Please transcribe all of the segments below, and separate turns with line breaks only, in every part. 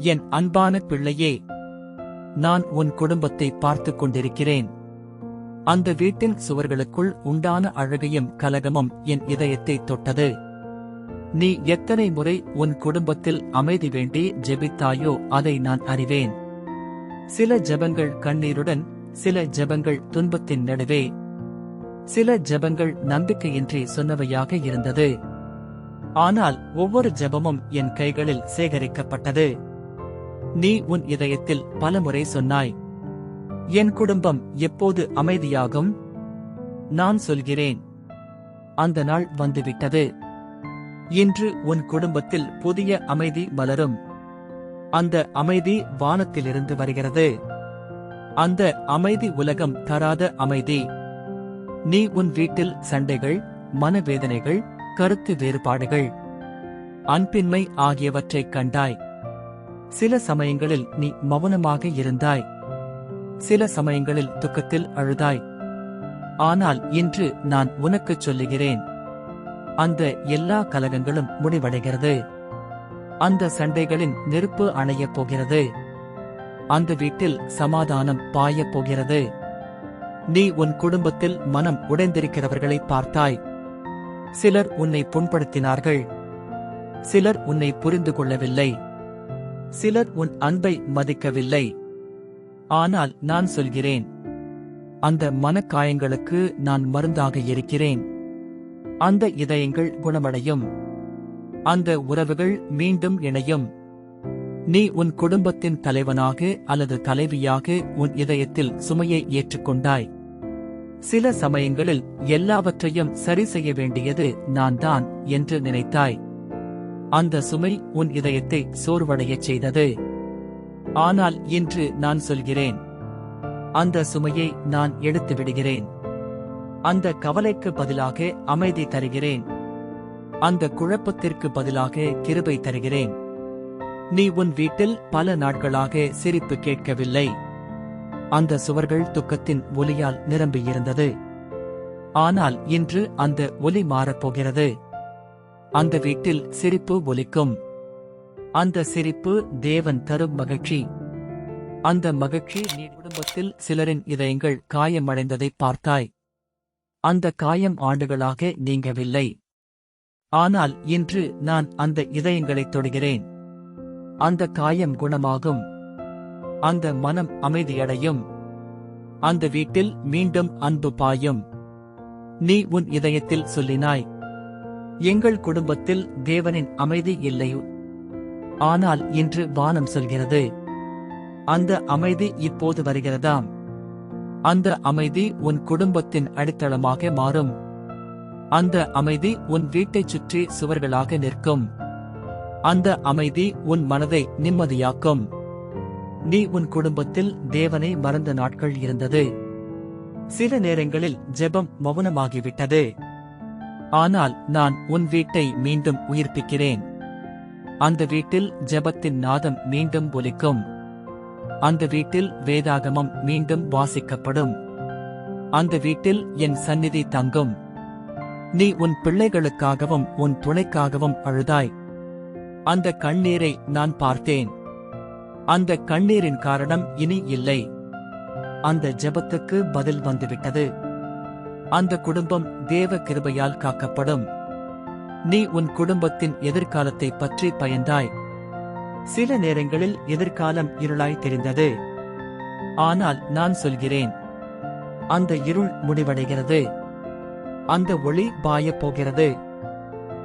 என் அன்பான பிள்ளையே நான் உன் குடும்பத்தை பார்த்துக் கொண்டிருக்கிறேன். அந்த வீட்டின் சுவர்களுக்குள் உண்டான அழகையும் கலகமும் என் இதயத்தை தொட்டது. நீ எத்தனை முறை உன் குடும்பத்தில் அமைதி வேண்டி ஜெபித்தாயோ அதை நான் அறிவேன். சில ஜெபங்கள் கண்ணீருடன் சில ஜெபங்கள் துன்பத்தின் நடுவே. சில ஜெபங்கள் நம்பிக்கையின்றி சொன்னவையாக இருந்தது. ஆனால் ஒவ்வொரு ஜெபமும் என் கைகளில் சேகரிக்கப்பட்டது. நீ உன் இதயத்தில் பலமுறை சொன்னாய். என் குடும்பம் எப்போது அமைதியாகும்? நான் சொல்கிறேன். அந்த நாள் வந்துவிட்டது. இன்று உன் குடும்பத்தில் புதிய அமைதி மலரும். அந்த அமைதி வானத்திலிருந்து வருகிறது. அந்த அமைதி உலகம் தராத அமைதி. நீ உன் வீட்டில் சண்டைகள் மனவேதனைகள் கருத்து வேறுபாடுகள் அன்பின்மை ஆகியவற்றைக் கண்டாய். சில சமயங்களில் நீ மௌனமாக இருந்தாய். சில சமயங்களில் துக்கத்தில் அழுதாய். ஆனால் இன்று நான் உனக்குச் சொல்லுகிறேன். அந்த எல்லா கலகங்களும் முடிவடைகிறது. அந்த சண்டைகளின் நெருப்பு அணையப் போகிறது. அந்த வீட்டில் சமாதானம் பாயப் போகிறது. நீ உன் குடும்பத்தில் மனம் உடைந்திருக்கிறவர்களை பார்த்தாய். சிலர் உன்னை புண்படுத்தினார்கள். சிலர் உன்னை புரிந்து கொள்ளவில்லை. சிலர் உன் அன்பை மதிக்கவில்லை. ஆனால் நான் சொல்கிறேன். அந்த மனக்காயங்களுக்கு நான் மருந்தாக இருக்கிறேன். அந்த இதயங்கள் குணமடையும். அந்த உறவுகள் மீண்டும் இணையும். நீ உன் குடும்பத்தின் தலைவனாக அல்லது தலைவியாக உன் இதயத்தில் சுமையை ஏற்றுக்கொண்டாய். சில சமயங்களில் எல்லாவற்றையும் சரி செய்ய வேண்டியது நான் தான் என்று நினைத்தாய். அந்த சுமை உன் இதயத்தை சோர்வடையச் செய்தது. ஆனால் இன்று நான் சொல்கிறேன். அந்த சுமையை நான் எடுத்து விடுகிறேன். அந்த கவலைக்கு பதிலாக அமைதி தருகிறேன். அந்த குழப்பத்திற்கு பதிலாக கிருபை தருகிறேன். நீ உன் வீட்டில் பல நாட்களாக சிரிப்பு கேட்கவில்லை. அந்த சுவர்கள் துக்கத்தின் ஒலியால் நிரம்பியிருந்தது. ஆனால் இன்று அந்த ஒலி மாறப்போகிறது. அந்த வீட்டில் சிரிப்பு ஒலிக்கும். அந்த சிரிப்பு தேவன் தரும் மகிழ்ச்சி. அந்த மகிழ்ச்சி நீ குடும்பத்தில் சிலரின் இதயங்கள் காயமடைந்ததை பார்த்தாய். அந்த காயம் ஆண்டுகளாக நீங்கவில்லை. ஆனால் இன்று நான் அந்த இதயங்களைத் தொடுகிறேன். அந்த காயம் குணமாகும். அந்த மனம் அமைதியடையும். அந்த வீட்டில் மீண்டும் அன்பு பாயும். நீ உன் இதயத்தில் சொல்லினாய் எங்கள் குடும்பத்தில் தேவனின் அமைதி இல்லை ஆனால் இன்று வானம் சொல்கிறது அந்த அமைதி இப்போது வருகிறதாம். அந்த அமைதி உன் குடும்பத்தின் அடித்தளமாக மாறும். அந்த அமைதி உன் வீட்டைச் சுற்றி சுவர்களாக நிற்கும். அந்த அமைதி உன் மனதை நிம்மதியாக்கும். நீ உன் குடும்பத்தில் தேவனை மறந்த நாட்கள் இருந்தது. சில நேரங்களில் ஜெபம் மௌனமாகிவிட்டது. ஆனால் நான் உன் வீட்டை மீண்டும் உயிர்ப்பிக்கிறேன். அந்த வீட்டில் ஜெபத்தின் நாதம் மீண்டும் ஒலிக்கும். அந்த வீட்டில் வேதாகமம் மீண்டும் வாசிக்கப்படும். அந்த வீட்டில் என் சந்நிதி தங்கும். நீ உன் பிள்ளைகளுக்காகவும் உன் துணைக்காகவும் அழுதாய். அந்த கண்ணீரை நான் பார்த்தேன். அந்த கண்ணீரின் காரணம் இனி இல்லை. அந்த ஜெபத்துக்கு பதில் வந்துவிட்டது. அந்த குடும்பம் தேவ கிருபையால் காக்கப்படும். நீ உன் குடும்பத்தின் எதிர்காலத்தை பற்றி பயந்தாய். சில நேரங்களில் எதிர்காலம் இருளாய் தெரிந்தது. ஆனால் நான் சொல்கிறேன் அந்த இருள் முடிவடைகிறது. அந்த ஒளி பாயப் போகிறது.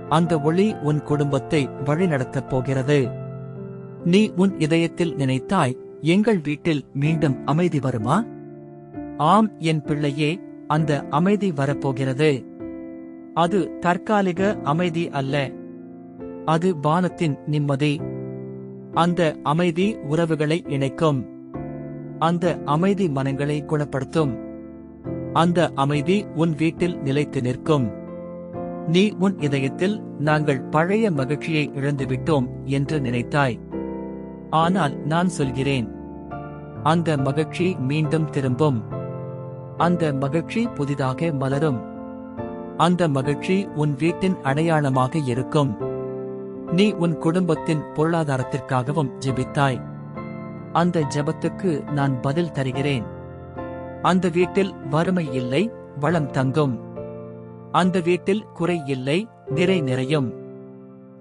அந்த ஒளி உன் குடும்பத்தை வழிநடத்தப் போகிறது. நீ உன் இதயத்தில் நினைத்தாய் எங்கள் வீட்டில் மீண்டும் அமைதி வருமா? ஆம் என் பிள்ளையே அந்த அமைதி வரப்போகிறது. அது தற்காலிக அமைதி அல்ல. அது வானத்தின் நிம்மதி. அந்த அமைதி உறவுகளை இணைக்கும். அந்த அமைதி மனங்களை குணப்படுத்தும். அந்த அமைதி உன் வீட்டில் நிலைத்து நிற்கும். நீ உன் இதயத்தில் நாங்கள் பழைய மகிழ்ச்சியை இழந்துவிட்டோம் என்று நினைத்தாய். ஆனால் நான் சொல்கிறேன். அந்த மகிழ்ச்சி மீண்டும் திரும்பும். அந்த மகிழ்ச்சி புதிதாக மலரும். அந்த மகிழ்ச்சி உன் வீட்டின் அடையாளமாக இருக்கும். நீ உன் குடும்பத்தின் பொருளாதாரத்திற்காகவும் ஜெபித்தாய். அந்த ஜெபத்துக்கு நான் பதில் தருகிறேன். அந்த வீட்டில் வறுமை இல்லை வளம் தங்கும். அந்த வீட்டில் குறை இல்லை நிறை நிறையும்.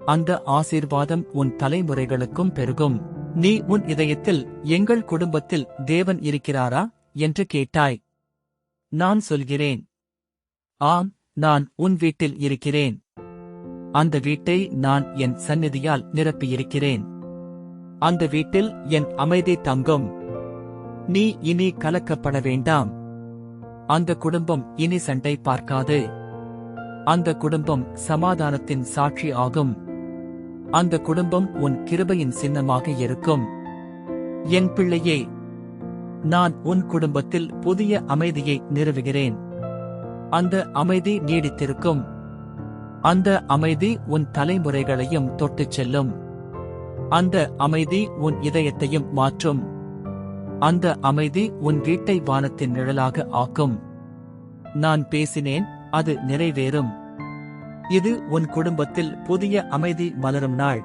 அந்த ஆசீர்வாதம் உன் தலைமுறைகளுக்கும் பெருகும். நீ உன் இதயத்தில் எங்கள் குடும்பத்தில் தேவன் இருக்கிறாரா? என்று கேட்டாய். நான் சொல்கிறேன். ஆம் நான் உன் வீட்டில் இருக்கிறேன். அந்த வீட்டை நான் என் சந்நிதியால் நிரப்பியிருக்கிறேன். அந்த வீட்டில் என் அமைதி தங்கும். நீ இனி கலக்கப்பட வேண்டாம். அந்த குடும்பம் இனி சண்டை பார்க்காது. அந்த குடும்பம் சமாதானத்தின் சாட்சி ஆகும். அந்த குடும்பம் உன் கிருபையின் சின்னமாக இருக்கும். என் பிள்ளையே நான் உன் குடும்பத்தில் புதிய அமைதியை நிறுவுகிறேன். அந்த அமைதி நீடித்திருக்கும். அந்த அமைதி உன் தலைமுறைகளையும் தொட்டுச் செல்லும். அந்த அமைதி உன் இதயத்தையும் மாற்றும். அந்த அமைதி உன் வீட்டை வானத்தின் நிழலாக ஆக்கும். நான் பேசினேன் அது நிறைவேறும். இது உன் குடும்பத்தில் புதிய அமைதி மலரும் நாள்.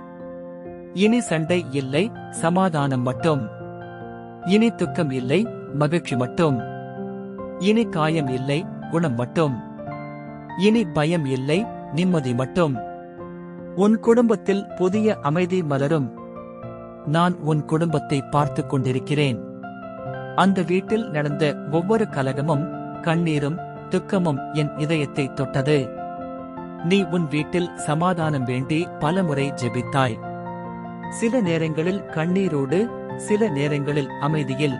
இனி சண்டை இல்லை சமாதானம் மட்டும். இனி துக்கம் இல்லை மகிழ்ச்சி மட்டும். இனி காயம் இல்லை குணம் மட்டும். இனி பயம் இல்லை நிம்மதி மட்டும். உன் குடும்பத்தில் புதிய அமைதி மலரும். நான் உன் குடும்பத்தை பார்த்துக் கொண்டிருக்கிறேன். அந்த வீட்டில் நடந்த ஒவ்வொரு கலகமும் கண்ணீரும் துக்கமும் என் இதயத்தை தொட்டது. நீ உன் வீட்டில் சமாதானம் வேண்டி பலமுறை ஜெபித்தாய். சில நேரங்களில் கண்ணீரோடு சில நேரங்களில் அமைதியில்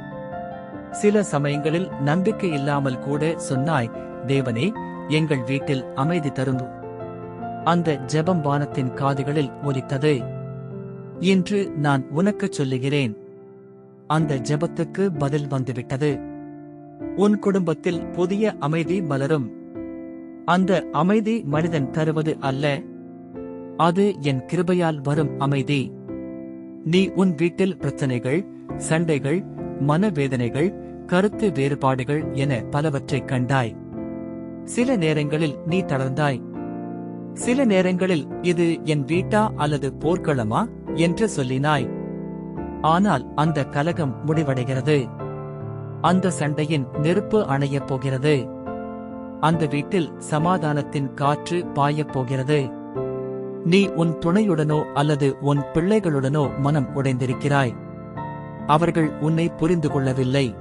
சில சமயங்களில் நம்பிக்கை இல்லாமல் கூட சொன்னாய் தேவனே எங்கள் வீட்டில் அமைதி தரும் அந்த ஜெபம் வானத்தின் காதுகளில் ஒலித்தது. இன்று நான் உனக்குச் சொல்லுகிறேன். அந்த ஜெபத்துக்கு பதில் வந்துவிட்டது. உன் குடும்பத்தில் புதிய அமைதி மலரும். அந்த அமைதி மனிதன் தருவது அல்ல. அது என் கிருபையால் வரும் அமைதி. நீ உன் வீட்டில் பிரச்சனைகள் சண்டைகள் மனவேதனைகள் கருத்து வேறுபாடுகள் என பலவற்றைக் கண்டாய். சில நேரங்களில் நீ தளர்ந்தாய். சில நேரங்களில் இது என் வீட்டா அல்லது போர்க்களமா என்று சொல்லினாய். ஆனால் அந்த கலகம் முடிவடைகிறது. அந்த சண்டையின் நெருப்பு அணையப் போகிறது. அந்த வீட்டில் சமாதானத்தின் காற்று பாயப் போகிறது. நீ உன் துணையுடனோ அல்லது உன் பிள்ளைகளுடனோ மனம் உடைந்திருக்கிறாய். அவர்கள் உன்னை புரிந்து கொள்ளவில்லை.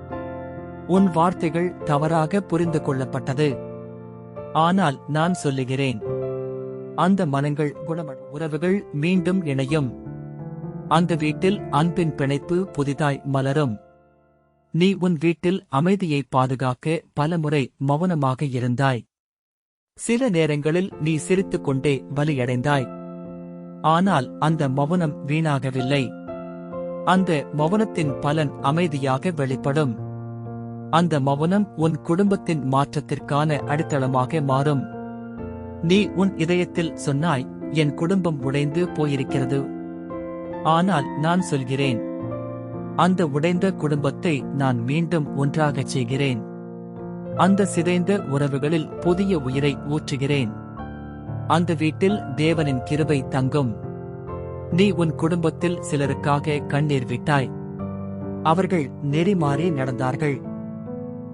உன் வார்த்தைகள் தவறாக புரிந்து கொள்ளப்பட்டது. ஆனால் நான் சொல்லுகிறேன். அந்த மனங்கள் குணமன் உறவுகள் மீண்டும் இணையும். அந்த வீட்டில் அன்பின் பிணைப்பு புதிதாய் மலரும். நீ உன் வீட்டில் அமைதியை பாதுகாக்க பலமுறை மௌனமாக இருந்தாய். சில நேரங்களில் நீ சிரித்துக்கொண்டே வலியடைந்தாய். ஆனால் அந்த மௌனம் வீணாகவில்லை. அந்த மௌனத்தின் பலன் அமைதியாக வெளிப்படும். அந்த மௌனம் உன் குடும்பத்தின் மாற்றத்திற்கான அடித்தளமாக மாறும். நீ உன் இதயத்தில் சொன்னாய் என் குடும்பம் உடைந்து போயிருக்கிறது. ஆனால் நான் சொல்கிறேன். அந்த உடைந்த குடும்பத்தை நான் மீண்டும் ஒன்றாகச் செய்கிறேன். அந்த சிதைந்த உறவுகளில் புதிய உயிரை ஊற்றுகிறேன். அந்த வீட்டில் தேவனின் கிருபை தங்கும். நீ உன் குடும்பத்தில் சிலருக்காக கண்ணீர் விட்டாய். அவர்கள் நெறிமாறி நடந்தார்கள்.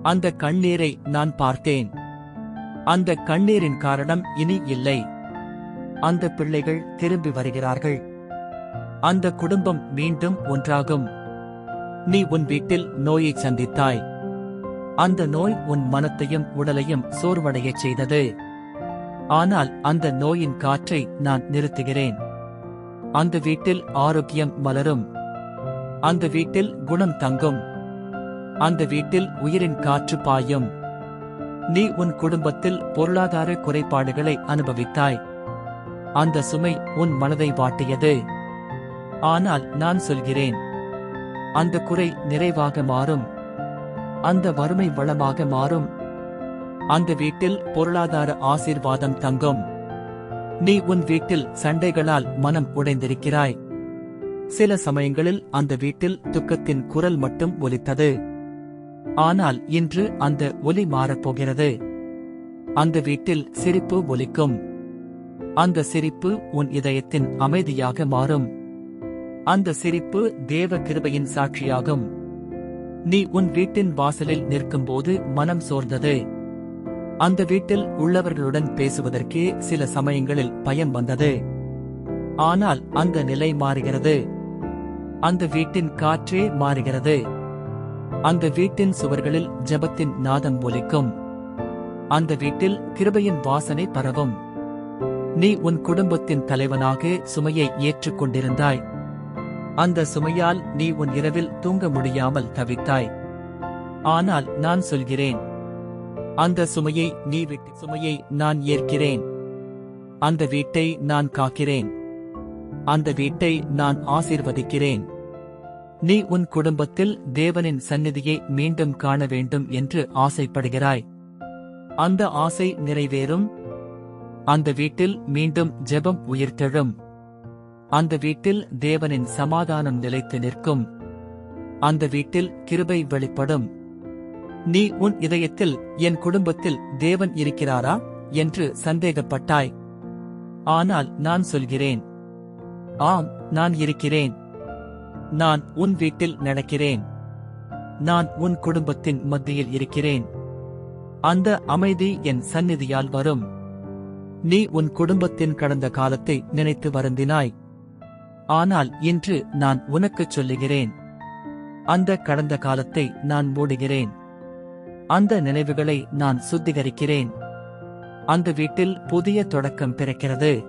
அந்த கண்ணீரை நான் பார்த்தேன். அந்த கண்ணீரின் காரணம் இனி இல்லை. அந்த பிள்ளைகள் திரும்பி வருகிறார்கள். அந்த குடும்பம் மீண்டும் ஒன்றாகும். நீ உன் வீட்டில் நோயை சந்தித்தாய். அந்த நோய் உன் மனத்தையும் உடலையும் சோர்வடையச் செய்தது. ஆனால் அந்த நோயின் காற்றை நான் நிறுத்துகிறேன். அந்த வீட்டில் ஆரோக்கியம் மலரும். அந்த வீட்டில் குணம் தங்கும். அந்த வீட்டில் உயிரின் காற்று பாயும். நீ உன் குடும்பத்தில் பொருளாதார குறைபாடுகளை அனுபவித்தாய். அந்த சுமை உன் மனதை வாட்டியது. ஆனால் நான் சொல்கிறேன். அந்த குறை நிறைவாக மாறும். அந்த வறுமை வளமாக மாறும். அந்த வீட்டில் பொருளாதார ஆசீர்வாதம் தங்கும். நீ உன் வீட்டில் சண்டைகளால் மனம் உடைந்திருக்கிறாய். சில சமயங்களில் அந்த வீட்டில் துக்கத்தின் குரல் மட்டும் ஒலித்தது. ஆனால் இன்று அந்த ஒலி மாறப்போகிறது. அந்த வீட்டில் சிரிப்பு ஒலிக்கும். அந்த சிரிப்பு உன் இதயத்தின் அமைதியாக மாறும். அந்த சிரிப்பு தேவ கிருபையின் சாட்சியாகும். நீ உன் வீட்டின் வாசலில் நிற்கும்போது மனம் சோர்ந்தது. அந்த வீட்டில் உள்ளவர்களுடன் பேசுவதற்கே சில சமயங்களில் பயம் வந்தது. ஆனால் அந்த நிலை மாறுகிறது. அந்த வீட்டின் காற்றே மாறுகிறது. அந்த வீட்டின் சுவர்களில் ஜெபத்தின் நாதம் ஒலிக்கும். அந்த வீட்டில் கிருபையின் வாசனை பரவும். நீ உன் குடும்பத்தின் தலைவனாக சுமையை ஏற்றுக்கொண்டிருந்தாய். அந்த சுமையால் நீ உன் இரவில் தூங்க முடியாமல் தவித்தாய். ஆனால் நான் சொல்கிறேன் அந்த சுமையை நீ விட்டு சுமையை நான் ஏற்கிறேன். அந்த வீட்டை நான் காக்கிறேன். அந்த வீட்டை நான் ஆசீர்வதிக்கிறேன். நீ உன் குடும்பத்தில் தேவனின் சந்நிதியை மீண்டும் காண வேண்டும் என்று ஆசைப்படுகிறாய். அந்த ஆசை நிறைவேறும். அந்த வீட்டில் மீண்டும் ஜெபம் உயிர்த்தெழும். அந்த வீட்டில் தேவனின் சமாதானம் நிலைத்து நிற்கும். அந்த வீட்டில் கிருபை வெளிப்படும். நீ உன் இதயத்தில் என் குடும்பத்தில் தேவன் இருக்கிறாரா? என்று சந்தேகப்பட்டாய். ஆனால் நான் சொல்கிறேன். ஆம் நான் இருக்கிறேன். நான் உன் வீட்டில் நடக்கிறேன். நான் உன் குடும்பத்தின் மத்தியில் இருக்கிறேன். அந்த அமைதி என் சந்நிதியால் வரும். நீ உன் குடும்பத்தின் கடந்த காலத்தை நினைத்து வருந்தினாய். ஆனால் இன்று நான் உனக்குச் சொல்லுகிறேன். அந்த கடந்த காலத்தை நான் மூடுகிறேன். அந்த நினைவுகளை நான் சுத்திகரிக்கிறேன். அந்த வீட்டில் புதிய தொடக்கம் பிறக்கிறது.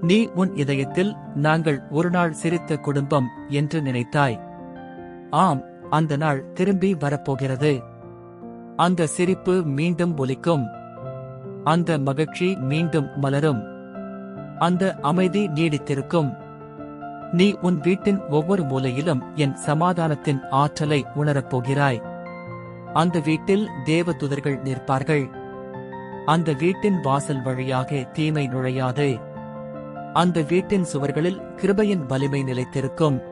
நீ உன் இதயத்தில் நாங்கள் ஒரு நாள் சிரித்த குடும்பம் என்று நினைத்தாய். ஆம் அந்த நாள் திரும்பி வரப்போகிறது. அந்த சிரிப்பு மீண்டும் ஒலிக்கும். அந்த மகிழ்ச்சி மீண்டும் மலரும். அந்த அமைதி நீடித்திருக்கும். நீ உன் வீட்டின் ஒவ்வொரு மூலையிலும் என் சமாதானத்தின் ஆற்றலை உணரப் போகிறாய். அந்த வீட்டில் தேவதுதர்கள் நிற்பார்கள். அந்த வீட்டின் வாசல் வழியாக தீமை நுழையாது. அந்த வீட்டின் சுவர்களில் கிருபையின் வலிமை நிலைத்திருக்கும்.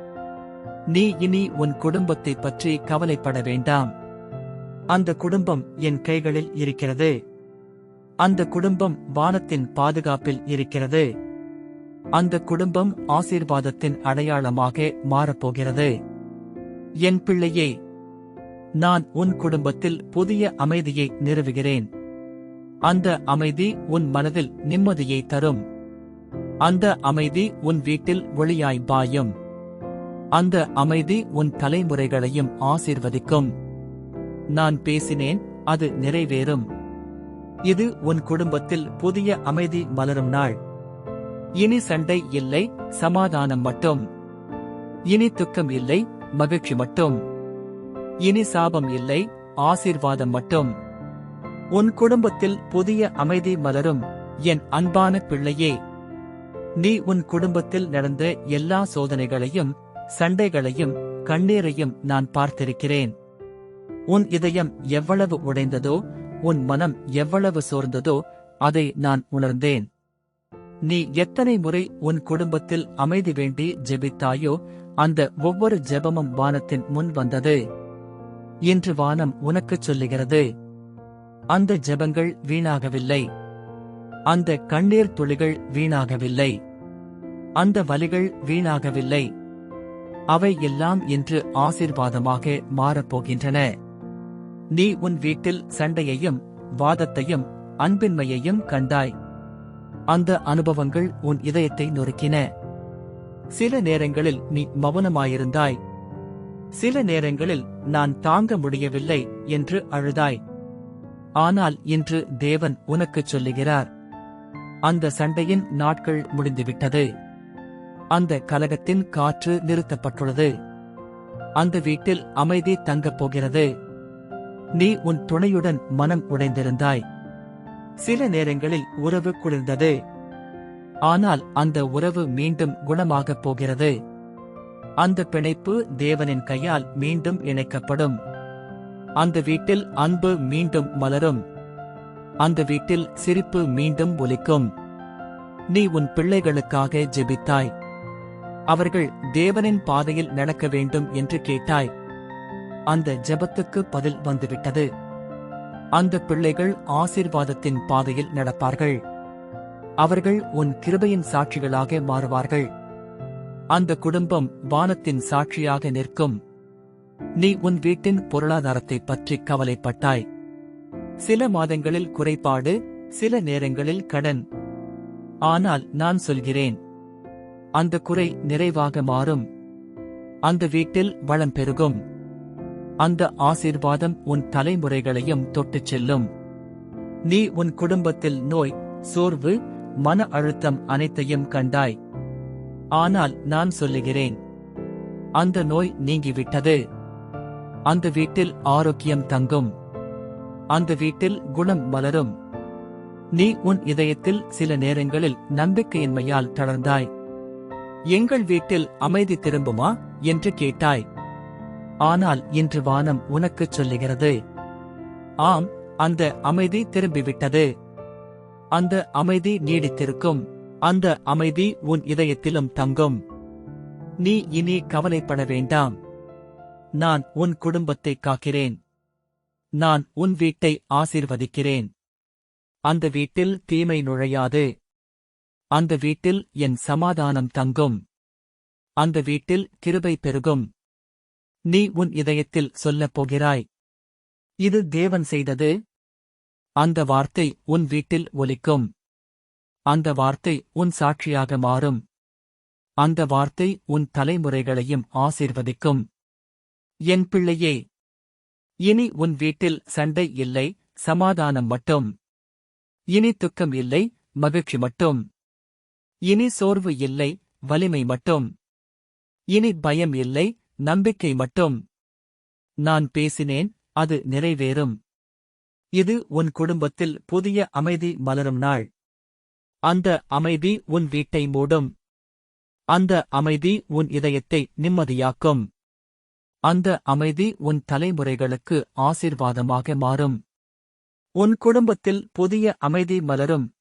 நீ இனி உன் குடும்பத்தை பற்றி கவலைப்பட வேண்டாம். அந்த குடும்பம் என் கைகளில் இருக்கிறது. அந்த குடும்பம் வானத்தின் பாதுகாப்பில் இருக்கிறது. அந்த குடும்பம் ஆசீர்வாதத்தின் அடையாளமாக மாறப்போகிறது. என் பிள்ளையே நான் உன் குடும்பத்தில் புதிய அமைதியை நிறுவுகிறேன். அந்த அமைதி உன் மனதில் நிம்மதியை தரும். அந்த அமைதி உன் வீட்டில் ஒளியாய் பாயும். அந்த அமைதி உன் தலைமுறைகளையும் ஆசீர்வதிக்கும். நான் பேசினேன் அது நிறைவேறும். இது உன் குடும்பத்தில் புதிய அமைதி மலரும் நாள். இனி சண்டை இல்லை சமாதானம் மட்டும். இனி துக்கம் இல்லை மகிழ்ச்சி மட்டும். இனி சாபம் இல்லை ஆசீர்வாதம் மட்டும். உன் குடும்பத்தில் புதிய அமைதி மலரும் என் அன்பான பிள்ளையே. நீ உன் குடும்பத்தில் நடந்த எல்லா சோதனைகளையும் சண்டைகளையும் கண்ணீரையும் நான் பார்த்திருக்கிறேன். உன் இதயம் எவ்வளவு உடைந்ததோ உன் மனம் எவ்வளவு சோர்ந்ததோ அதை நான் உணர்ந்தேன். நீ எத்தனை முறை உன் குடும்பத்தில் அமைதி வேண்டி ஜெபித்தாயோ அந்த ஒவ்வொரு ஜெபமும் வானத்தின் முன் வந்தது. இன்று வானம் உனக்குச் சொல்லுகிறது. அந்த ஜெபங்கள் வீணாகவில்லை. அந்த கண்ணீர் துளிகள் வீணாகவில்லை. அந்த வலிகள் வீணாகவில்லை. அவை எல்லாம் இன்று ஆசிர்வாதமாக மாறப்போகின்றன. நீ உன் வீட்டில் சண்டையையும் வாதத்தையும் அன்பின்மையையும் கண்டாய். அந்த அனுபவங்கள் உன் இதயத்தை நொறுக்கின. சில நேரங்களில் நீ மௌனமாயிருந்தாய். சில நேரங்களில் நான் தாங்க முடியவில்லை என்று அழுதாய். ஆனால் இன்று தேவன் உனக்குச் சொல்லுகிறார். அந்த சண்டையின் நாட்கள் முடிந்துவிட்டது. அந்த கலகத்தின் காற்று நிறுத்தப்பட்டுள்ளது. அந்த வீட்டில் அமைதி தங்கப் போகிறது. நீ உன் துணையுடன் மனம் உடைந்திருந்தாய். சில நேரங்களில் உறவு குளிர்ந்தது. ஆனால் அந்த உறவு மீண்டும் குணமாகப் போகிறது. அந்த பிணைப்பு தேவனின் கையால் மீண்டும் இணைக்கப்படும். அந்த வீட்டில் அன்பு மீண்டும் மலரும். அந்த வீட்டில் சிரிப்பு மீண்டும் ஒலிக்கும். நீ உன் பிள்ளைகளுக்காக ஜெபித்தாய். அவர்கள் தேவனின் பாதையில் நடக்க வேண்டும் என்று கேட்டாய். அந்த ஜெபத்துக்கு பதில் வந்துவிட்டது. அந்த பிள்ளைகள் ஆசீர்வாதத்தின் பாதையில் நடப்பார்கள். அவர்கள் உன் கிருபையின் சாட்சிகளாக மாறுவார்கள். அந்த குடும்பம் வானத்தின் சாட்சியாக நிற்கும். நீ உன் வீட்டின் பொருளாதாரத்தைப் பற்றி கவலைப்பட்டாய். சில மாதங்களில் குறைபாடு சில நேரங்களில் கடன். ஆனால் நான் சொல்கிறேன் அந்த குறை நிறைவாக மாறும். அந்த வீட்டில் வளம் பெருகும். அந்த ஆசீர்வாதம் உன் தலைமுறைகளையும் தொட்டுச் செல்லும். நீ உன் குடும்பத்தில் நோய் சோர்வு மன அழுத்தம் அனைத்தையும் கண்டாய். ஆனால் நான் சொல்லுகிறேன் அந்த நோய் நீங்கிவிட்டது. அந்த வீட்டில் ஆரோக்கியம் தங்கும். அந்த வீட்டில் குணம் மலரும். நீ உன் இதயத்தில் சில நேரங்களில் நம்பிக்கையின்மையால் தளர்ந்தாய். எங்கள் வீட்டில் அமைதி திரும்புமா? என்று கேட்டாய். ஆனால் இன்று வானம் உனக்குச் சொல்லுகிறது. ஆம் அந்த அமைதி திரும்பிவிட்டது. அந்த அமைதி நீடித்திருக்கும். அந்த அமைதி உன் இதயத்திலும் தங்கும். நீ இனி கவலைப்பட வேண்டாம். நான் உன் குடும்பத்தை காக்கிறேன். நான் உன் வீட்டை ஆசீர்வதிக்கிறேன். அந்த வீட்டில் தீமை நுழையாது. அந்த வீட்டில் என் சமாதானம் தங்கும். அந்த வீட்டில் கிருபை பெருகும். நீ உன் இதயத்தில் சொல்லப் போகிறாய். இது தேவன் செய்தது. அந்த வார்த்தை உன் வீட்டில் ஒலிக்கும். அந்த வார்த்தை உன் சாட்சியாக மாறும். அந்த வார்த்தை உன் தலைமுறைகளையும் ஆசீர்வதிக்கும். என் பிள்ளையே இனி உன் வீட்டில் சண்டை இல்லை சமாதானம் மட்டும். இனி துக்கம் இல்லை மகிழ்ச்சி மட்டும். இனி சோர்வு இல்லை வலிமை மட்டும். இனி பயம் இல்லை நம்பிக்கை மட்டும். நான் பேசினேன் அது நிறைவேறும். இது உன் குடும்பத்தில் புதிய அமைதி மலரும் நாள். அந்த அமைதி உன் வீட்டை மூடும். அந்த அமைதி உன் இதயத்தை நிம்மதியாக்கும். அந்த அமைதி உன் தலைமுறைகளுக்கு ஆசீர்வாதமாக மாறும். உன் குடும்பத்தில் புதிய அமைதி மலரும்.